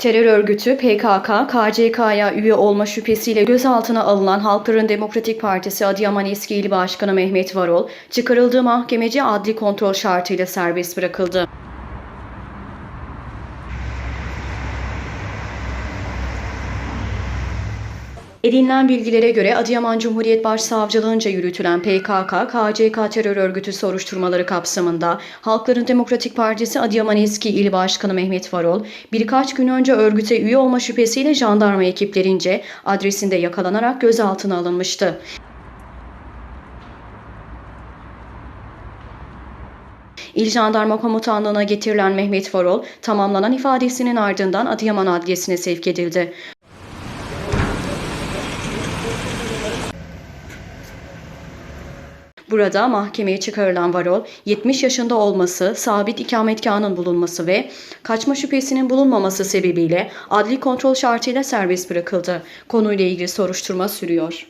Terör örgütü PKK, KCK'ya üye olma şüphesiyle gözaltına alınan Halkların Demokratik Partisi Adıyaman Eski İl Başkanı Mehmet Varol, çıkarıldığı mahkemece adli kontrol şartıyla serbest bırakıldı. Edinilen bilgilere göre Adıyaman Cumhuriyet Başsavcılığınca yürütülen PKK, KCK terör örgütü soruşturmaları kapsamında Halkların Demokratik Partisi Adıyaman Eski İl Başkanı Mehmet Varol, birkaç gün önce örgüte üye olma şüphesiyle jandarma ekiplerince adresinde yakalanarak gözaltına alınmıştı. İl Jandarma Komutanlığı'na getirilen Mehmet Varol, tamamlanan ifadesinin ardından Adıyaman Adliyesi'ne sevk edildi. Burada mahkemeye çıkarılan Varol, 70 yaşında olması, sabit ikametgahının bulunması ve kaçma şüphesinin bulunmaması sebebiyle adli kontrol şartıyla serbest bırakıldı. Konuyla ilgili soruşturma sürüyor.